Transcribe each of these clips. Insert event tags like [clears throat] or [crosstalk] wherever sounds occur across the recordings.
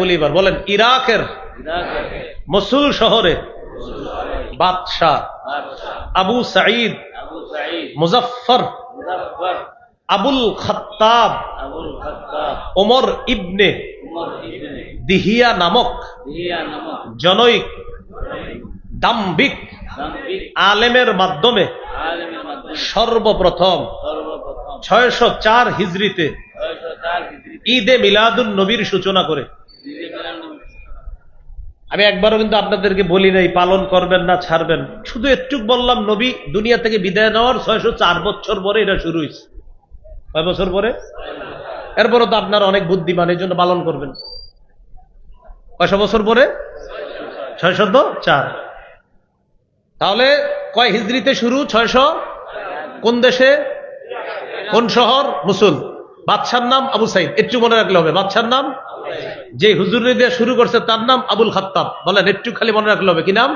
বলি বলেন, ইরাকের মসুল শহরে বাদশাহ আবু সাঈদ মুজফর আবুল খত্তাব, ওমর ইবনে দিহিয়া নামক জনৈক দাম্বিক আলেমের মাধ্যমে সর্বপ্রথম ছয়শো চার হিজড়িতে ঈদে মিলাদুল নবীর সূচনা করে। আমি একবারও কিন্তু আপনাদেরকে বলি নাই, পালন করবেন না, ছাড়বেন। শুধু একটু বললাম, নবী দুনিয়া থেকে বিদায় নেওয়ার ছয়শো চার বছর পরে এটা শুরু হয়েছে। কয় বছর পরে? এরপরও তো আপনার অনেক বুদ্ধিমান, এই জন্য পালন করবেন। কয়শো বছর পরে? ছয়শো ছয়শত চার। তাহলে কয় হিজড়িতে শুরু? ছয়শো? কোন দেশে? কোন শহর? মুসুল। বাদশার নাম আবু সাইদ। একটু মনে রাখলে হবে। বাদশার নাম? যে হুজুর দিয়ে শুরু করছে, তার নাম আবুল খাত্তাব। বলেন, একটু খালি মনে রাখলে হবে। কি নাম?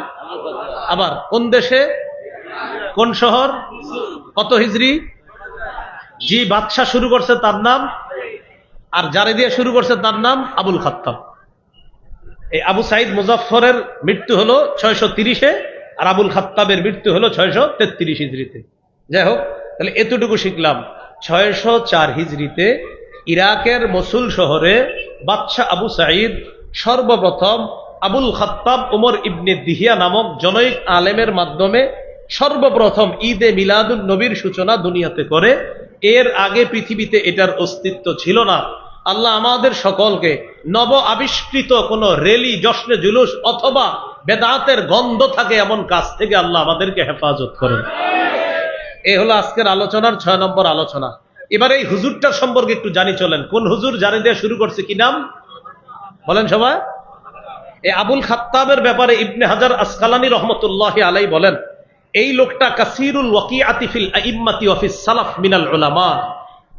আবার, কোন দেশে? কোন শহর? কত হিজড়ি জি বাদশাহ শুরু করছে, তার নাম? আর যারে দিয়ে শুরু করছে, তার নাম আবুল খাত্তাব। এই আবু সাইদ মুজাফরের মৃত্যু হলো ছয়শো তিরিশে, আর আবুল খাত্তাবের মৃত্যু হলো ছয়শো তেত্রিশ হিজড়িতে যাই হোক, তাহলে এতটুকু শিখলাম। ছয়শো চার হিজড়িতে ইরাকের মসুল শহরে বাদশাহ আবু সাঈদ, সর্বপ্রথম আবুল খাত্তাব উমর ইবনে দিহিয়া নামক জনৈক আলেমের মাধ্যমে সর্বপ্রথম ঈদে মিলাদুল নবীর সূচনা দুনিয়াতে করে। এর আগে পৃথিবীতে এটার অস্তিত্ব ছিল না। আল্লাহ আমাদের সকলকে নব আবিষ্কৃত কোন রেলি, জশ্নে জুলুস অথবা বেদাতের গন্ধ থাকে এমন কাজ থেকে আল্লাহ আমাদেরকে হেফাজত করেন। এ হলো আজকের আলোচনার ছয় নম্বর আলোচনা। এবার এই হুজুরটার সম্পর্কে একটু জানি চলেন। কোন হুজুর জানি দিয়ে শুরু করছে কি নাম? বলেন সবাই। এই আবুল খাত্তাবের ব্যাপারে ইবনে হাজার আসকালানি রহমতুল্লাহ আলাই বলেন, এই লোকটা কাসিরুল ওয়াকি আতিফিল ইম্মাতি অফিস সালাফ মিনাল ওলামা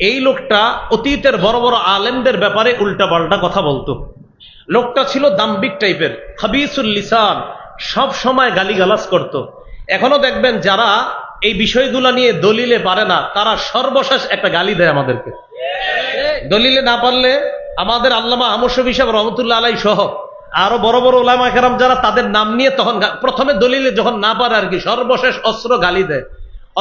এই লোকটা অতীতের বড় বড় আলেমদের ব্যাপারে উল্টা পাল্টা কথা বলতো। লোকটা ছিল দাম্বিক টাইপের হাবিসুল লিসান, সব সময় গালিগালাজ করত। এখনও দেখবেন যারা এই বিষয়গুলো নিয়ে দলিলে পারে না, তারা সর্বশেষ একটা গালি দেয় আমাদেরকে। দলিলে না পারলে আমাদের আল্লামা আমসব হিসাব রহমতুল্লাহ আলাই সহ আরও বড় বড় ওলামা কেরাম যারা তাদের নাম নিয়ে তখন প্রথমে দলিলে যখন না পারে আর কি, সর্বশেষ অস্ত্র গালি দেয়।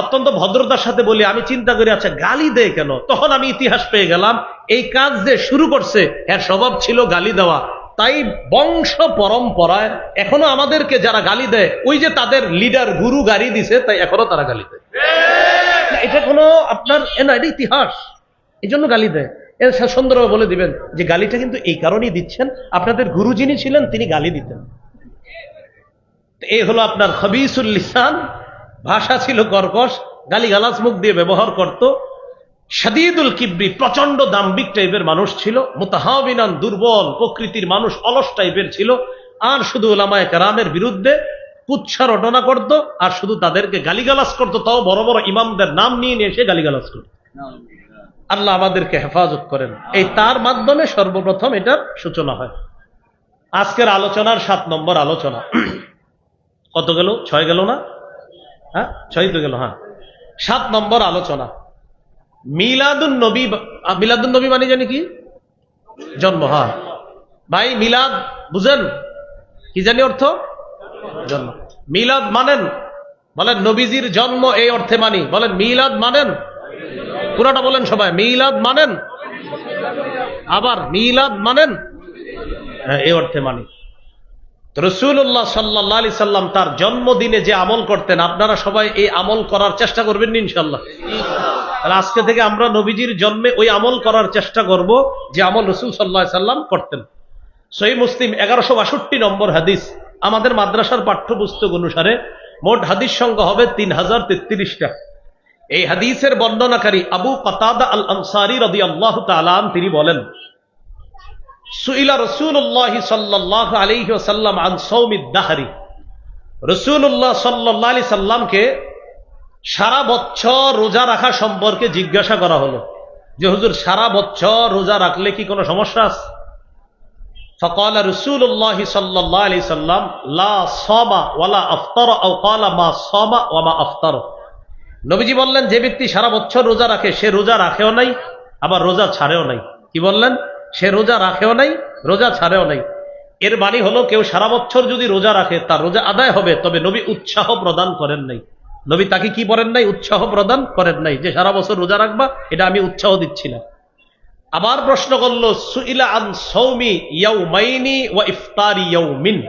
অত্যন্ত ভদ্রতার সাথে বলি, আমি চিন্তা করি আচ্ছা গালি দেয় কেন? তখন আমি ইতিহাস পেয়ে গেলাম, এই কাজ যে শুরু করছে, এর স্বভাব ছিল গালি দেওয়া। তাই বংশ পরম্পরায় এখনও আমাদেরকে যারা গালি দেয়, ওই যে তাদের লিডার গুরু গালি দিছে, তাই এখনও তারা গালি দেয়। এটা কোনো আপনার এটা ইতিহাস। এই জন্য গালি দেয়। এর সুন্দরভাবে বলে দিবেন যে গালিটা কিন্তু এই কারণেই দিচ্ছেন, আপনাদের গুরু যিনি ছিলেন, তিনি গালি দিতেন। এই হলো আপনার খবিসুল লিসান। ভাষা ছিল কর্কশ গালি গালাজ মুখ দিয়ে ব্যবহার করত। সাদিদুল কিবরি প্রচণ্ড দাম্বিক টাইপের মানুষ ছিল, মোতাহাবিনান দুর্বল প্রকৃতির মানুষ অলস টাইপের ছিল, আর শুধু ওলামায় কারামের বিরুদ্ধে কুচ্ছা রটনা করত, আর শুধু তাদেরকে গালিগালাজ করতো, তাও বড় বড় ইমামদের নাম নিয়ে নিয়ে এসে গালিগালাজ করত। আল্লাহ আমাদেরকে হেফাজত করেন। এই তার মাধ্যমে সর্বপ্রথম এটার সূচনা হয়। আজকের আলোচনার সাত নম্বর আলোচনা। [clears throat] কত গেল? ছয় গেল না? হ্যাঁ? ছয় তো গেল হ্যাঁ। সাত নম্বর আলোচনা। মিলাদুন নবী মিলাদুন নবী মানে জানি কি? জন্ম হ্যাঁ। ভাই মিলাদ বুঝেন? কি জানি অর্থ? জন্ম। মিলাদ মানেন? বলেন নবীজির জন্ম এই অর্থে মানি। বলেন মিলাদ মানেন? পুরাটা বলেন সবাই মিলাদ মানেন? আবার মিলাদ মানেন? হ্যাঁ, এই অর্থে মানি। রসুল্লাহ সাল্লাহ আলি সাল্লাম তার জন্মদিনে যে আমল করতেন, আপনারা সবাই এই আমল করার চেষ্টা করবেন ইনশাল্লাহ আজকে থেকে আমরা নবীজির জন্মে ওই আমল করার চেষ্টা করব, যে আমল রসুল সাল্লাহ সাল্লাম করতেন। সহি মুসলিম এগারোশো বাষট্টি নম্বর হাদিস, আমাদের মাদ্রাসার পাঠ্যপুস্তক অনুসারে মোট হাদিস সংখ্যা হবে তিন হাজার তেত্রিশটা। এই হাদিসের বর্ণনাকারী আবু কাতাদা আল আনসারি রদি আল্লাহ তালাম তিনি বলেন সুইলা রসুল্লাহ সাল্লাহ আলি সাল্লাম আন সৌমিদ দাহারি। রসুল্লাহ সাল্লাহ আলি সাল্লামকে সারা বছর রোজা রাখা সম্পর্কে জিজ্ঞাসা করা হলো। যে হুজুর, সারা বছর রোজা রাখলে কি কোনো সমস্যা আছে? ফকাল রসুল্লাহ সাল্লাহ আলি সাল্লাম, লা সমা ওয়ালা আফতার ও কালা মা সমা ওয়ামা আফতার। নবীজি বললেন, যে ব্যক্তি সারা বছর রোজা রাখে, সে রোজা রাখেও নাই, আবার রোজা ছাড়েও নাই। কি বললেন? সে রোজা রাখেও নাই, রোজা ছাড়েও নাই। এর মানে হলো কেউ সারা বছর যদি রোজা রাখে, তার রোজা আদায় হবে, তবে নবী উৎসাহ প্রদান করেন নাই। নবী তাকে কি করেন নাই? উৎসাহ প্রদান করেন নাই। যে সারা বছর রোজা রাখবা, এটা আমি উৎসাহ দিচ্ছি না। আবার প্রশ্ন করল, সুইলা আন সৌমি ইয়াউমাইনি ওয়া ইফতারি ইয়াউমিন?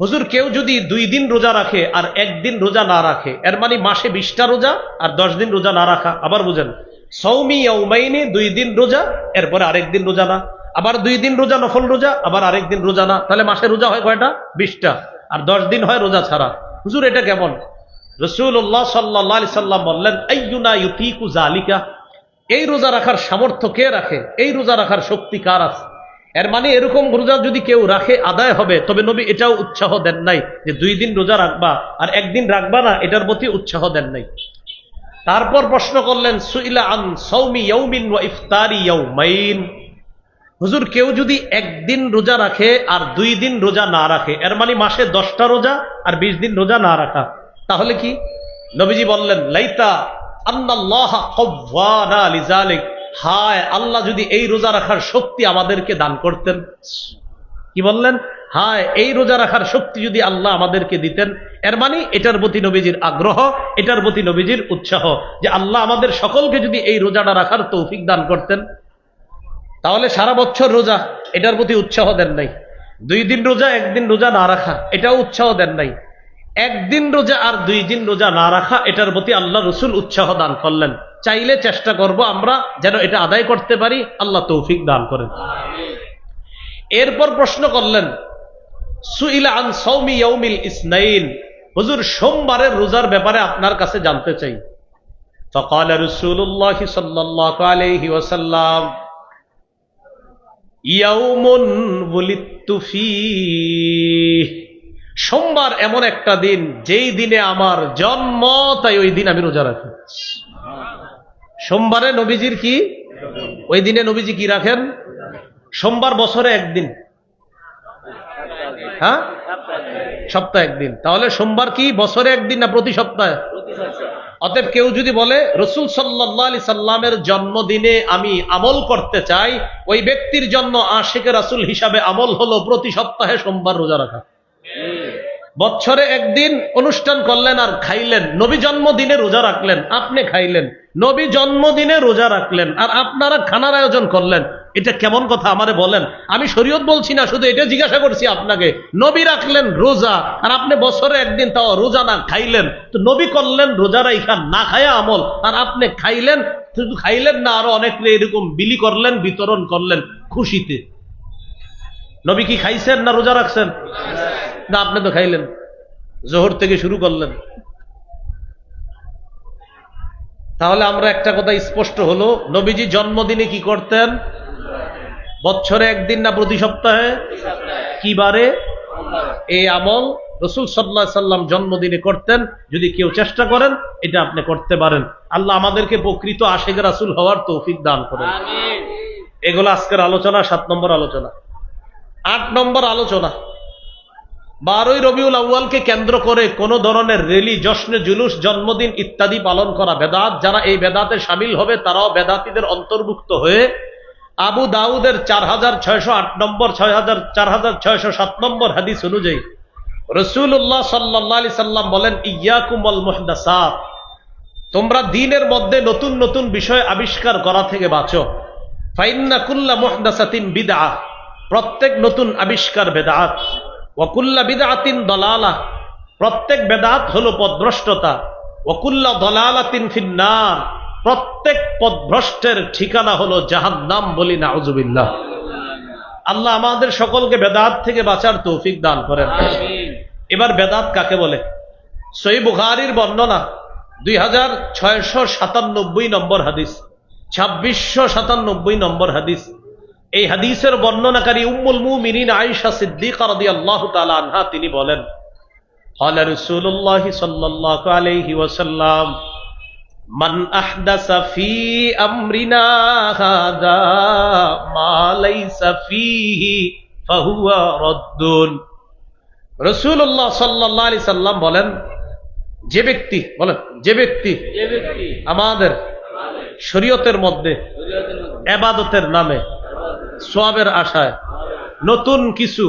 হুজুর, কেউ যদি দুই দিন রোজা রাখে আর একদিন রোজা না রাখে, এর মানে মাসে বিশটা রোজা আর দশ দিন রোজা না রাখা, আবার বুঝেন। সৌমি ইয়াউমাইনি, দুই দিন রোজা, এরপরে আরেক দিন রোজা না। আবার দুই দিন রোজা, নফল রোজা, আবার আরেক দিন রোজা না। তাহলে মাসে রোজা হয় কয়টা? বিশটা। আর দশ দিন হয় রোজা ছাড়া। হুজুর, এটা কেমন? রসুল্লাহ সাল্লাহ সাল্লাম বললেন, আইয়ুনা ইউতিকু জালিকা এই রোজা রাখার সামর্থ্য কে রাখে? এই রোজা রাখার শক্তি কার আছে? এর মানে এরকম রোজা যদি কেউ রাখে, আদায় হবে, তবে নবী এটাও উৎসাহ দেন নাই যে দুই দিন রোজা রাখবা, আর একদিন রাখবা না, এটার প্রতি উৎসাহ দেন নাই। তারপর প্রশ্ন করলেন, সুইলা আন সৌমি ইয়ৌমিন ওয়া ইফতারি ইয়ৌমাইন হুজুর, কেউ যদি একদিন রোজা রাখে আর দুই দিন রোজা না রাখে, এর মানে মাসে দশটা রোজা আর বিশ দিন রোজা না রাখা। তাহলে কি? নবীজি বললেন, লাইতা হায়, আল্লাহ যদি এই রোজা রাখার শক্তি আমাদেরকে দান করতেন। কি বললেন? হায়, এই রোজা রাখার শক্তি যদি আল্লাহ আমাদেরকে দিতেন, এর মানে এটার প্রতি নবীজির আগ্রহ, এটার প্রতি নবীজির উৎসাহ, যে আল্লাহ আমাদের সকলকে যদি এই রোজাটা রাখার তৌফিক দান করতেন। তাহলে সারা বছর রোজা, এটার প্রতি উৎসাহ দেন নাই। দুই দিন রোজা, একদিন রোজা না রাখা, এটাও উৎসাহ দেন নাই। একদিন রোজা আর দুই দিন রোজা না রাখা, এটার প্রতি আল্লাহ রসুল উৎসাহ দান করলেন। চাইলে চেষ্টা করব আমরা যেন এটা আদায় করতে পারি, আল্লাহ তৌফিক দান করেন। এরপর প্রশ্ন করলেন আন সৌমি ইসনাইন। হুজুর, সোমবারের রোজার ব্যাপারে আপনার কাছে জানতে চাই। ফকাল রসুল্লাহ আলহি ওসাল্লাম সোমবার এমন একটা দিন, যেই দিনে আমার জন্ম, তাই ওই দিন আমি রোজা রাখি। সোমবারে নবীজির কি? ওই দিনে নবীজি কি রাখেন? সোমবার বছরে একদিন। হ্যাঁ? সপ্তাহে একদিন। তাহলে সোমবার কি? বছরে একদিন না প্রতি সপ্তাহে? অতএব কেউ যদি বলে, রসুল সাল্লাহ আলি সাল্লামের জন্মদিনে আমি আমল করতে চাই, ওই ব্যক্তির জন্য আশেখ রাসুল হিসাবে আমল হলো প্রতি সপ্তাহে সোমবার রোজা রাখা। বছরে একদিন অনুষ্ঠান করলেন আর খাইলেন। নবী জন্মদিনে রোজা রাখলেন। আপনি খাইলেন। নবী জন্মদিনে রোজা রাখলেন। আর আপনারা খানার আয়োজন করলেন। এটা কেমন কথা? আমারে বলেন। আমি শরীয়ত বলছি না, শুধু এটা জিজ্ঞাসা করছি আপনাকে। নবী রাখলেন রোজা, আর আপনি বছরে একদিন তাও রোজা না খাইলেন। তো নবী করলেন রোজা রাইখান না খায়া আমল। আর আপনি খাইলেন, শুধু খাইলেন না, আরও অনেক এরকম বিলি করলেন, বিতরণ করলেন খুশিতে। নবী কি খাইছেন না রোজা রাখছেন? না, আপনি তো খাইলেন। জোহর থেকে শুরু করলেন। তাহলে আমরা একটা কথা স্পষ্ট হলো, নবীজি জন্মদিনে কি করতেন? বছরে একদিন না প্রতি সপ্তাহে? কি বারে? এই আমল রসুল সাল্লাহ সাল্লাম জন্মদিনে করতেন যদি কেউ চেষ্টা করেন এটা আপনি করতে পারেন। আল্লাহ আমাদেরকে প্রকৃত আশেখ রাসুল হওয়ার তৌফিক দান করেন। এগুলো আজকের আলোচনা সাত নম্বর আলোচনা। আট নম্বর আলোচনা। বারোই রবিউল আউ্য়ালকে কেন্দ্র করে কোন ধরনের রেলি জশ্নে জুলুস জন্মদিন ইত্যাদি পালন করা বেদাত যারা এই বেদাতে সামিল হবে তারাও বেদাতিদের অন্তর্ভুক্ত হয়ে আবু দাউদের চার হাজার ছয়শো আট নম্বর, ছয় হাজার, চার হাজার ছয়শো সাত নম্বর হাদিস অনুযায়ী রসুল্লাহ সাল্লাহ আলি সাল্লাম বলেন ইয়াকুমল মোহদাসাত। তোমরা দিনের মধ্যে নতুন নতুন বিষয় আবিষ্কার করা থেকে বাঁচো। ফাইন্না কুল্লা মোহদাসাতিন বিদা প্রত্যেক নতুন আবিষ্কার বেদাত ওয়াকুল্লা বিদাতিন দলালা। প্রত্যেক বেদাত হলো পদভ্রষ্টতা। ওয়াকুল্লা দলালাতিন ফিন্নার। প্রত্যেক পদভ্রষ্টের ঠিকানা হলো জাহান্নাম বলি না আউজুবিল্লাহ আল্লাহ আমাদের সকলকে বেদাত থেকে বাঁচার তৌফিক দান করেন আমিন এবার বেদাত কাকে বলে সই বুখারির বর্ণনা দুই হাজার ছয়শো সাতানব্বই নম্বর হাদিস ছাব্বিশশো সাতানব্বই নম্বর হাদিস এই হাদিসের বর্ণনাকারী উম্মুল মুমিনিন আয়েশা সিদ্দিকা রাদিয়াল্লাহু তাআলা আনহা তিনি বলেন قال رسول الله صلى الله عليه وسلم মান আহদা ফি আমরিনা হাযা মালাই লাইসা ফিহি ফাহুয়া রসুল্লাহ রাসূলুল্লাহ সাল্লাল্লাহু সাল্লাম বলেন যে ব্যক্তি বলেন যে ব্যক্তি আমাদের শরীয়তের মধ্যে এবাদতের নামে সোয়াবের আশায় নতুন কিছু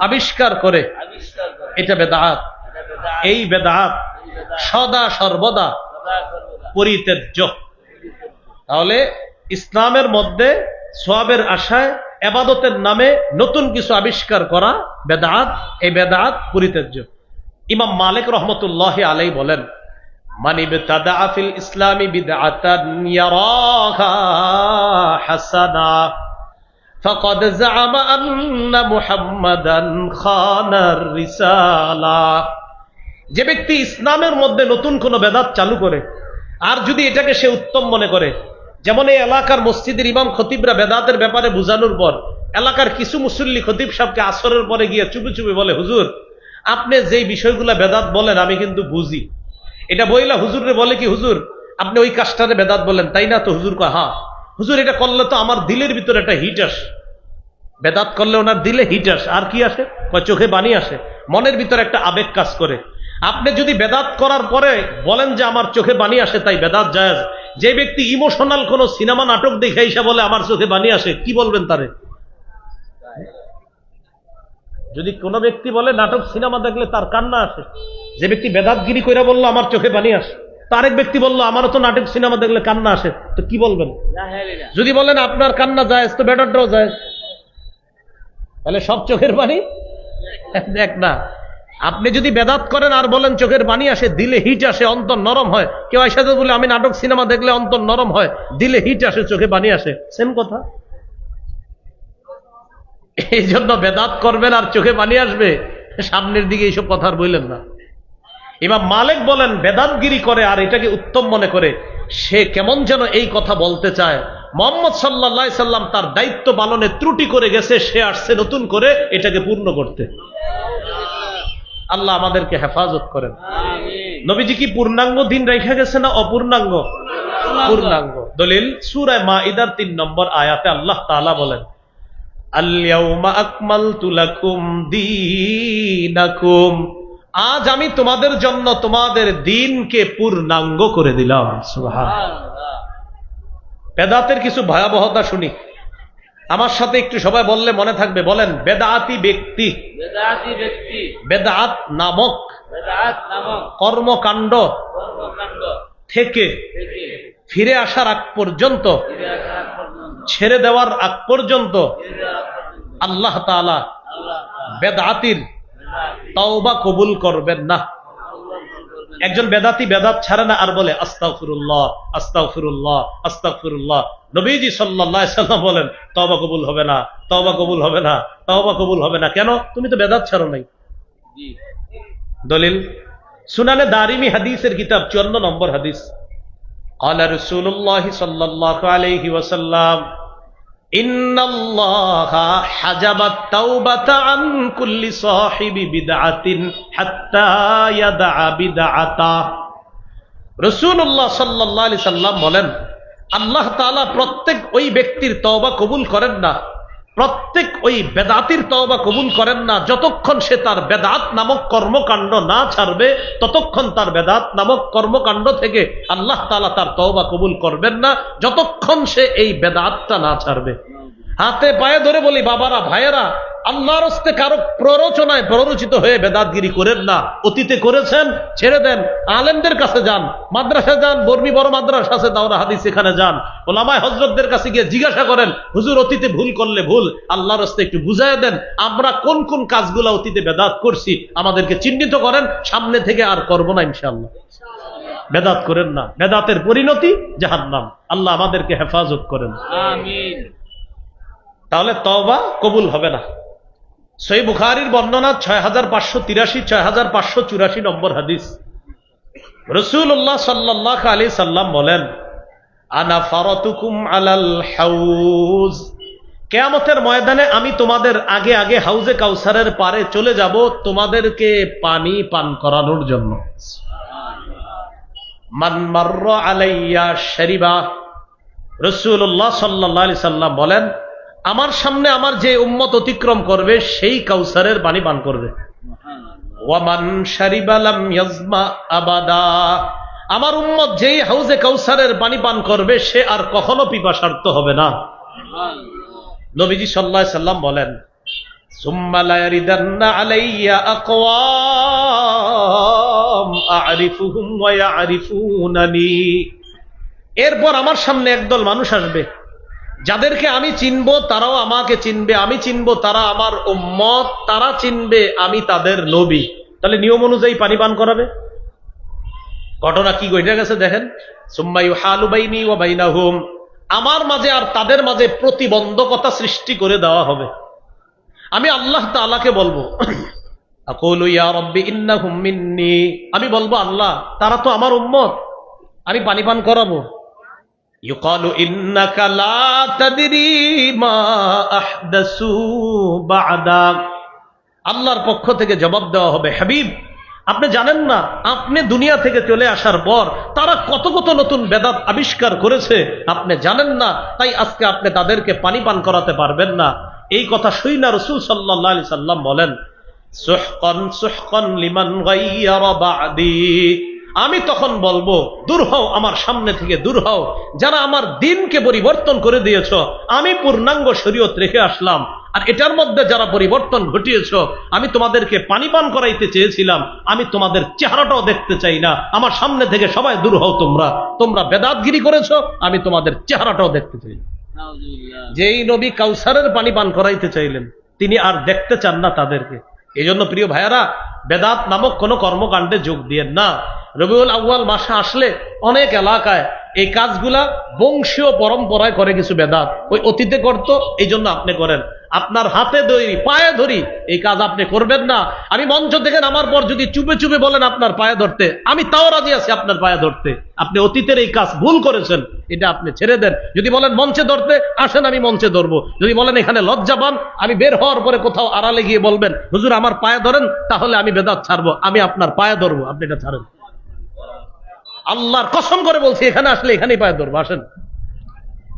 আবিষ্কার করে এটা বেদাহাত এই বেদাহাত সদা সর্বদা পরিত্যাজ্য তাহলে ইসলামের মধ্যে সোয়াবের আশায় এবাদতের নামে নতুন কিছু আবিষ্কার করা বেদাত এই বেদাত পরিত্যাজ্য ইমাম মালিক রহমতুল্লাহ আলাই বলেন মানিব তাদাফিল ইসলামী বিদআতান ইয়ারাহা হাসানা فقد زعم أن محمدا خان الرسالة যে ব্যক্তি ইসলামের মধ্যে নতুন কোনো বেদাত চালু করে, আর যদি এটাকে সে উত্তম মনে করে, যেমন এই এলাকার মসজিদের ইমাম খতিবরা বেদাতের ব্যাপারে বোঝানোর পর, এলাকার কিছু মুসল্লি খতিব সাহেবকে আসরের পরে গিয়ে চুপি চুপি বলে, হুজুর, আপনি যেই বিষয়গুলো বেদাত বলেন আমি কিন্তু বুঝি। এটা বইলা হুজুরে বলে কি, হুজুর, আপনি ওই কাজটারে বেদাত বলেন। তাই না? তো হুজুর কয় হ্যাঁ। হুজুর, এটা করলে তো আমার দিলের ভিতরে একটা হিট আসে। বেদাত করলে ওনার দিলে হিট আসে। আর কি আসে? চোখে বাণী আসে। মনের ভিতরে একটা আবেগ কাজ করে। আপনি যদি বেদাত করার পরে বলেন যে আমার চোখে বাণী আসে, তাই বেদাত জায়েজ। যে ব্যক্তি ইমোশনাল কোন সিনেমা নাটক দেখে এসে বলে, আমার চোখে বাণী আসে কি বলবেন তারে? যদি কোনো ব্যক্তি বলে, নাটক, সিনেমা দেখলে তার কান্না আসে যে ব্যক্তি বেদাতগিরি কইরা বলল, আমার চোখে বাণী আসে তারেক ব্যক্তি বলল, আমারও তো নাটক, সিনেমা দেখলে কান্না আসে তো কি বলবেন? যদি বলেন, আপনার কান্না যায় তো বেটারটাও যায় তাহলে সব চোখের পানি দেখ না। আপনি যদি বেদাত করেন আর বলেন চোখের পানি আসে, দিলে হিট আসে, অন্তর নরম হয়। কেউ এসে বলে, আমি নাটক, সিনেমা দেখলে অন্তর নরম হয়, দিলে হিট আসে, চোখে পানি আসে। সেম কথা। এই জন্য বেদাত করবেন আর চোখে পানি আসবে। সামনের দিকে এইসব কথা আর বললেন না। এবার মালিক বলেন, বেদাতগিরি করে আর এটাকে উত্তম মনে করে, সে কেমন যেন এই কথা বলতে চায়। মোহাম্মদ সাল্লা সাল্লাম তার দায়িত্ব পালনে ত্রুটি করে গেছে, সে আসছে নতুন করে এটাকে পূর্ণ করতে। আল্লাহ আমাদেরকে হেফাজত করেন। নবীজি কি পূর্ণাঙ্গ দিন রেখে গেছে না অপূর্ণাঙ্গ? পূর্ণাঙ্গ। দলিল সুরায় মা ইদার তিন নম্বর আয়াতে আল্লাহ তাআলা বলেন আজ আমি তোমাদের জন্য তোমাদের দিনকে পূর্ণাঙ্গ করে দিলাম। বেদাতের কিছু ভয়াবহতা শুনি। আমার সাথে একটু সবাই বললে মনে থাকবে বলেন বেদাতি ব্যক্তি। বেদাত নামক কর্মকাণ্ড থেকে ফিরে আসার আগ পর্যন্ত ছেড়ে দেওয়ার আগ পর্যন্ত আল্লাহ তাআলা আল্লাহ বেদাতির বেদাতি তওবা কবুল করবেন না। একজন বেদাতি বেদাত ছাড়ে না আর বলে আস্তাগফিরুল্লাহ আস্তাগফিরুল্লাহ আস্তাগফিরুল্লাহ। নবীজি সাল্লাহ সাল্লাম বলেন তবা কবুল হবে না তবা কবুল হবে না তবা কবুল হবে না। কেন? তুমি তো বেদাত ছাড়ো নাই। দলিল সুনানে দারিমি হাদিসের কিতাব চুয়ান্ন নম্বর হাদিস। আলা রসুল্লাহ সাল্লাহ আলহি ওয়াসাল্লাম রসুল্লাহ সাল্লাহ সাল্লাম বলেন আল্লাহ তালা প্রত্যেক ওই ব্যক্তির তওবা কবুল করেন না। প্রত্যেক ওই বেদাতির তওবা কবুল করেন না। যতক্ষণ সে তার বেদাত নামক কর্মকাণ্ড না ছাড়বে, ততক্ষণ তার বেদাত নামক কর্মকাণ্ড থেকে আল্লাহ তালা তার তওবা কবুল করবেন না। যতক্ষণ সে এই বেদাতটা না ছাড়বে। হাতে পায়ে ধরে বলি, বাবারা, ভাইয়েরা, আল্লাহর হস্তে কারও প্ররোচনায় প্ররোচিত হয়ে বেদাতগিরি করেন না। অতীতে করেছেন, ছেড়ে দেন। আলেমদের কাছে যান মাদ্রাসা যান, বর্মী বড় মাদ্রাসা আছে, দাওরা হাদিস এখানে যান। ওলামায় হজরতদের কাছে গিয়ে জিজ্ঞাসা করেন, হুজুর, অতীতে ভুল করলে ভুল। আল্লাহর হস্তে একটু বুঝাই দেন, আমরা কোন কোন কাজগুলো অতীতে বেদাত করছি? আমাদেরকে চিহ্নিত করেন, সামনে থেকে আর করব না ইনশাল্লাহ বেদাত করেন না। বেদাতের পরিণতি জাহান্নাম। আল্লাহ আমাদেরকে হেফাজত করেন। আমিন। তাহলে তওবা কবুল হবে না। সই বুখারির বর্ণনা ছয় হাজার পাঁচশো তিরাশি ছয় হাজার পাঁচশো চুরাশি নম্বর হাদিস। রসুল্লাহ সাল্লাহ আলী সাল্লাম বলেন, আনা ফারতুকুম আলাল হাউজ। কেয়ামতের ময়দানে আমি তোমাদের আগে আগে হাউজে কাউসারের পারে চলে যাব তোমাদেরকে পানি পান করানোর জন্য। মান মারর আলাইয়া শরিবা রসুল্লাহ সাল্লাহ সাল্লাম বলেন আমার সামনে আমার যে উম্মত অতিক্রম করবে, সেই কাউসারের পানি পান করবে। ওয়ামান শারিবালাম ইয়াজমা আবাদা। আমার উম্মত যেই হাউজে কাউসারের পানি পান করবে, সে আর কখনো পিপাসার্থ হবে না। নবীজি সাল্লা সাল্লাম বলেন এরপর আমার সামনে একদল মানুষ আসবে। যাদেরকে আমি চিনব, তারাও আমাকে চিনবে। আমি চিনব, তারা আমার উম্মত, তারা চিনবে, আমি তাদের নবী। তাহলে নিয়ম অনুযায়ী পানি পান করাবে। ঘটনা কি ঘটে গেছে দেখেন। ও বাইনাহুম। আমার মাঝে আর তাদের মাঝে প্রতিবন্ধকতা সৃষ্টি করে দেওয়া হবে। আমি আল্লাহ তাআলাকে বলব [clears throat] আমি বলব, আল্লাহ, তারা তো আমার উম্মত। আমি পানি পান করাবো। ইন্নাকা লা তাদরি মা আহদাসু বা'দাক আল্লাহর পক্ষ থেকে জবাব দেওয়া হবে, হাবিব, আপনি জানেন না, আপনি দুনিয়া থেকে চলে আসার পর তারা কত কত নতুন বেদাত আবিষ্কার করেছে, আপনি জানেন না, তাই আজকে আপনি তাদেরকে পানি পান করাতে পারবেন না। এই কথা শুই না রসুল সাল্লাহ সাল্লাম বলেন, সুহকন সুহকন লিমান গাইয়ারা বাদি। আমি তখন বলব দূর হও আমার সামনে থেকে দূর হও। যারা আমার দিনকে পরিবর্তন করে দিয়েছ আমি পূর্ণাঙ্গ শরীয়ত রেখে আসলাম। আর এটার মধ্যে যারা পরিবর্তন ঘটিয়েছ আমি তোমাদেরকে পানি পান করাইতে চেয়েছিলাম আমি তোমাদের চেহারাটাও দেখতে চাই না। আমার সামনে থেকে সবাই দূর হও তোমরা। তোমরা বেদাতগিরি করেছ আমি তোমাদের চেহারাটাও দেখতে চাই যেই নবী কাউসারের পানি পান করাইতে চাইলেন তিনি আর দেখতে চান না তাদেরকে। এই জন্য প্রিয় ভাইয়ারা বেদাত নামক কোনো কর্মকাণ্ডে যোগ দিয়েন না। রবিউল আউ্য়াল মাসে আসলে অনেক এলাকায় এই কাজগুলা বংশীয় পরম্পরায় করে কিছু বেদাত। ওই অতীতে করত এই জন্য আপনি করেন। আপনার হাতে ধরি, পায়ে ধরি, এই কাজ আপনি করবেন না। আমি মঞ্চ থেকে নামার পর যদি চুপে চুপে বলেন আপনার পায়ে ধরতে, আমি তাও রাজি আছি আপনার পায়ে ধরতে। আপনি অতীতের এই কাজ ভুল করেছেন, এটা আপনি ছেড়ে দেন। যদি বলেন মঞ্চে ধরতে, আসেন আমি মঞ্চে ধরবো। যদি বলেন এখানে লজ্জা পান, আমি বের হওয়ার পরে কোথাও আড়ালে গিয়ে বলবেন, হুজুর, আমার পায়ে ধরেন, তাহলে আমি বেদাত ছাড়বো, আমি আপনার পায়ে ধরবো। আপনি এটা ছাড়েন। আল্লাহর কসম করে বলছি, এখানে আসলে এখানেই পায়ে ধরবো আসেন।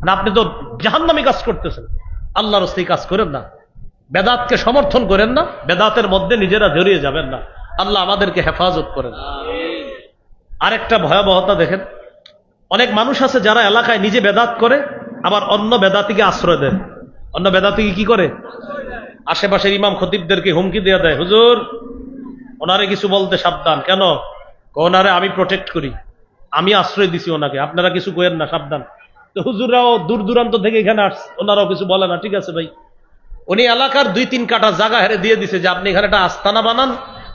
না আপনি তো জাহান্নামি কাজ করতেছেন। আল্লাহর এই কাজ করেন না। বেদাতকে সমর্থন করেন না, বেদাতের মধ্যে নিজেরা জড়িয়ে যাবেন না। আল্লাহ আমাদেরকে হেফাজত করেন। আরেকটা ভয়াবহতা দেখেন, অনেক মানুষ আছে যারা এলাকায় নিজে বেদাত করে, আবার অন্য বেদাতিকে আশ্রয় দেয়। অন্য বেদাতিকে কি করে? আশেপাশের ইমাম খতিবদেরকে হুমকি দিয়ে দেয়। হুজুর, ওনারে কিছু বলতে সাবধান। কেন? ওনারে আমি প্রোটেক্ট করি। আমি আশ্রয় দিছি ওনাকে আপনারা কিছু কোয়েন না সাবধান তো হুজুররাও দূর দূরান্ত থেকে এখানে আসছে ওনারাও কিছু বলে না ঠিক আছে ভাই উনি এলাকার দুই তিন কাটা জায়গা হেরে দিয়ে দিছে যে আপনি এখানে একটা আস্তানা বানান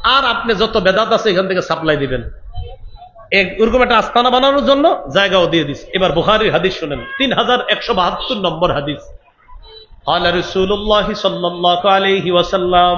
আর আপনি যত বেদাত আছে এখান থেকে সাপ্লাই দিবেন এক- ওরকম একটা আস্তানা বানানোর জন্য জায়গাও দিয়ে দিস এবার বুখারির হাদিস শুনেন তিন হাজার একশো বাহাত্তর নম্বর হাদিস قال رسول الله صلى الله عليه وسلم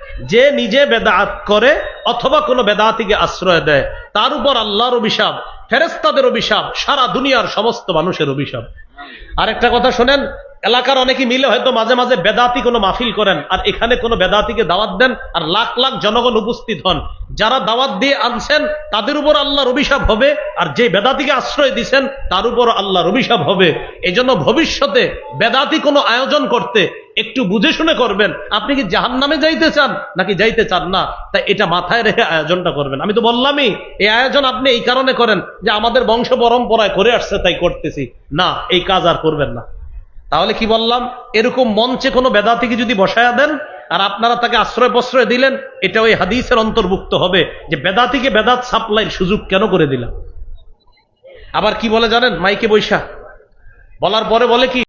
যে নিজে বেদাত করে অথবা কোনো বেদাতিকে আশ্রয় দেয়, তার উপর আল্লাহর অভিশাপ ফেরেস্তাদের অভিশাপ, সারা দুনিয়ার সমস্ত মানুষের অভিশাপ। আর একটা কথা শোনেন, এলাকার অনেকে মিলে হয়তো মাঝে মাঝে বেদাতি কোনো মাফিল করেন, আর এখানে কোনো বেদাতিকে দাওয়াত দেন, আর লাখ লাখ জনগণ উপস্থিত হন। যারা দাওয়াত দিয়ে আনছেন, তাদের উপর আল্লাহর অভিশাপ হবে, আর যে বেদাতিকে আশ্রয় দিছেন, তার উপর আল্লাহর অভিশাপ হবে। এই জন্য ভবিষ্যতে বেদাতি কোনো আয়োজন করতে একটু বুঝে শুনে করবেন, আপনি কি জাহান নামে যাইতে চান, নাকি যাইতে চান না? তাই এটা মাথায় রেখে আয়োজনটা করবেন। আমি তো বললামই, এই আয়োজন আপনি এই কারণে করেন যে আমাদের বংশ পরম্পরায় করে আসছে, তাই করতেছি। না, এই কাজ আর করবেন না। তাহলে কি বললাম, এরকম মঞ্চে কোনো বেদাতিকে যদি বসায়া দেন আর আপনারা তাকে আশ্রয় প্রশ্রয় দিলেন, এটা ওই হাদিসের অন্তর্ভুক্ত হবে যে বেদাতিকে বেদাত সাপ্লাইয়ের সুযোগ কেন করে দিলাম? আবার কি বলে জানেন? মাইকে বৈশা। বলার পরে বলে কি?